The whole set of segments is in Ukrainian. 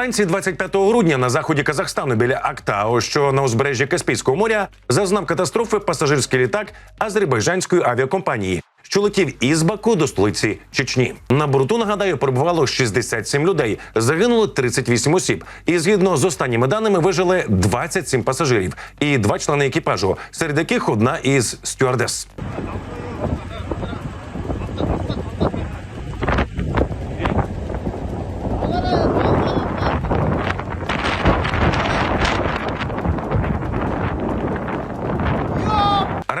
Вранці 25 грудня на заході Казахстану біля Актау, що на узбережжі Каспійського моря, зазнав катастрофи пасажирський літак азербайджанської авіакомпанії, що летів із Баку до столиці Чечні. На борту нагадаю перебувало 67 людей, загинуло 38 осіб. І згідно з останніми даними вижили 27 пасажирів і два члени екіпажу, серед яких одна із стюардес.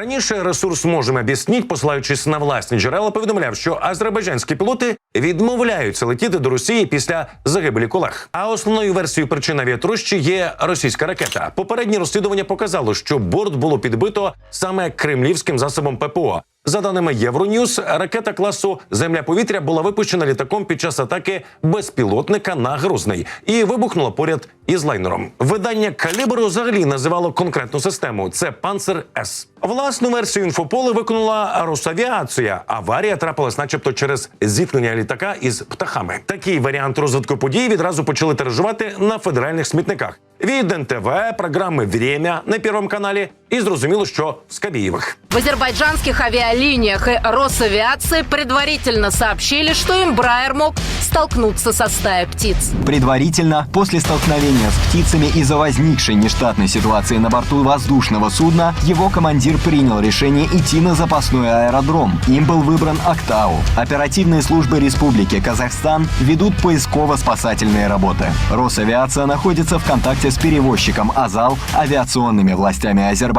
Раніше ресурс можемо об'ясніть, посилаючись на власні джерела, повідомляв, що азербайджанські пілоти відмовляються летіти до Росії після загибелі колег. А основною версією причин авіатрощі є російська ракета. Попереднє розслідування показало, що борт було підбито саме кремлівським засобом ППО. За даними Євроньюз, ракета класу Земля-повітря була випущена літаком під час атаки безпілотника на Грозний і вибухнула поряд із лайнером. Видання калібру взагалі називало конкретну систему. Це Панцер С. Власну версію інфополе виконала Росавіація. Аварія трапилась, начебто, через зіткнення літака із птахами. Такий варіант розвитку подій відразу почали тиражувати на федеральних смітниках. Від НТВ, програми «Время» на Первом каналі, і зрозуміло, що з Кабієвих. В азербайджанских авиалиниях и Росавиации предварительно сообщили, что Эмбрайер мог столкнуться со стаей птиц. Предварительно, после столкновения с птицами из-за возникшей нештатной ситуации на борту воздушного судна, его командир принял решение идти на запасной аэродром. Им был выбран Актау. Оперативные службы Республики Казахстан ведут поисково-спасательные работы. Росавиация находится в контакте с перевозчиком Азал, авиационными властями Азербайджана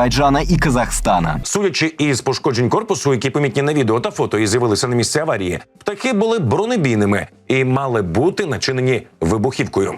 и Казахстана. Судячи із пошкоджень корпусу, які помітні на відео та фото і з'явилися на місці аварії, птахи були бронебійними і мали бути начинені вибухівкою.